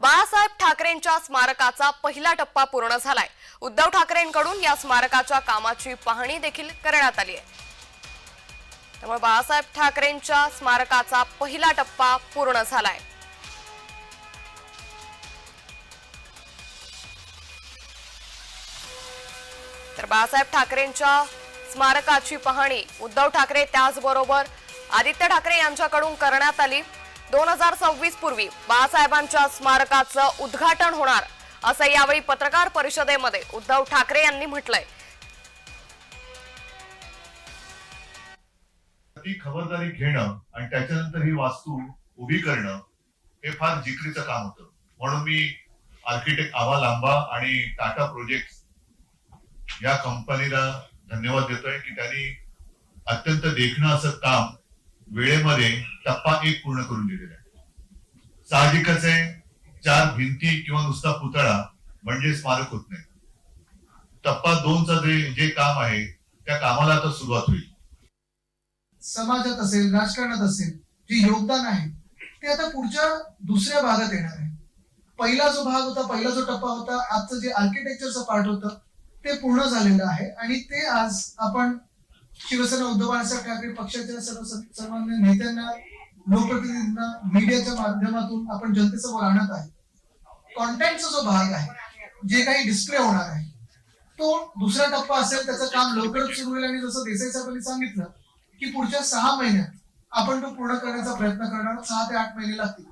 बाळासाहेब ठाकरेंच्या स्मारकाचा पहिला टप्पा पूर्ण झालाय. उद्धव ठाकरेंकडून या स्मारकाच्या कामाची पाहणी देखील करण्यात आली आहे. त्यामुळे बाळासाहेब ठाकरेंच्या स्मारकाचा पहिला टप्पा पूर्ण झालाय. तर बाळासाहेब ठाकरेंच्या स्मारकाची पाहणी उद्धव ठाकरे त्याचबरोबर आदित्य ठाकरे यांच्याकडून करण्यात आली. दोन हजार सव्वीस पूर्वी बाळासाहेबांच्या स्मारकाचं उद्घाटन होणार असं यावेळी पत्रकार परिषदेमध्ये उद्धव ठाकरे यांनी म्हटलंय. ती खबरदारी घेणं आणि त्याच्यानंतर ही वास्तू उभी करणं हे फार जिकरीचं काम होतं. म्हणून मी आर्किटेक्ट आवा लांबा आणि टाटा प्रोजेक्ट या कंपनीला धन्यवाद देतोय की त्यांनी अत्यंत देखणं असं काम वेळेमध्ये टप्पा एक पूर्ण करून दिलेला आहे साहजिकच आहे चार भिंती किंवा नुसता पुतळा म्हणजे स्मारक होत नाही. टप्पा दोनचं जे जे काम आहे त्या कामाला आता सुरुवात होईल. समाजात असेल राजकारणात असेल जे योगदान आहे ते आता पुढच्या दुसऱ्या भागात येणार आहे. पहिला जो भाग होता पहिला जो टप्पा होता आजचं जे आर्किटेक्चरचं पार्ट होतं ते पूर्ण झालेलं आहे. आणि ते आज आपण शिवसेना उद्धव बाळासाहेब ठाकरे पक्षाच्या सर्व सर्वांना नेत्यांना लोकप्रतिनिधींना मीडियाच्या माध्यमातून आपण जनतेसमोर आणत आहे. कॉन्टेंटचा जो भाग आहे जे काही डिस्प्ले होणार आहे तो दुसरा टप्पा असेल त्याचं काम लवकरच सुरू होईल. आणि जसं देसाई साहेबांनी सांगितलं की पुढच्या सहा महिन्यात आपण तो पूर्ण करण्याचा प्रयत्न करणार सहा ते आठ महिने लागतील.